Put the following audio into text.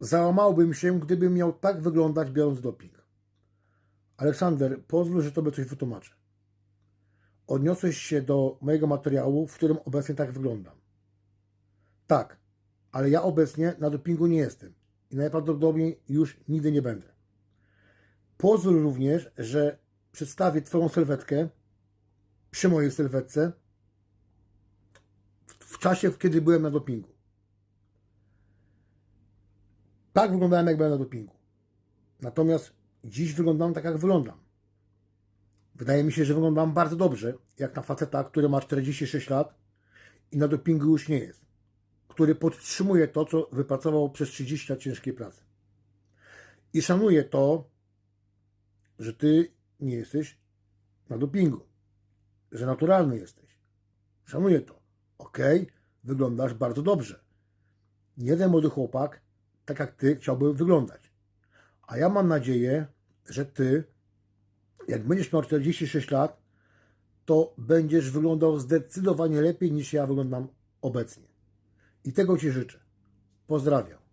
załamałbym się, gdybym miał tak wyglądać, biorąc doping. Aleksander, pozwól, że Tobie coś wytłumaczę. Odniosłeś się do mojego materiału, w którym obecnie tak wyglądam. Tak, ale ja obecnie na dopingu nie jestem i najprawdopodobniej już nigdy nie będę. Pozwól również, że przedstawię Twoją sylwetkę przy mojej sylwetce w, w czasie, kiedy byłem na dopingu. Tak wyglądałem, jak byłem na dopingu. Natomiast dziś wyglądam tak, jak wyglądam. Wydaje mi się, że wyglądam bardzo dobrze, jak na faceta, który ma 46 lat i na dopingu już nie jest. Który podtrzymuje to, co wypracował przez 30 lat ciężkiej pracy. I szanuję to, że ty nie jesteś na dopingu. Że naturalny jesteś. Szanuję to. Okej, wyglądasz bardzo dobrze. Jeden młody chłopak, tak jak ty, chciałby wyglądać. A ja mam nadzieję, że ty, jak będziesz miał 46 lat, to będziesz wyglądał zdecydowanie lepiej niż ja wyglądam obecnie. I tego Ci życzę. Pozdrawiam.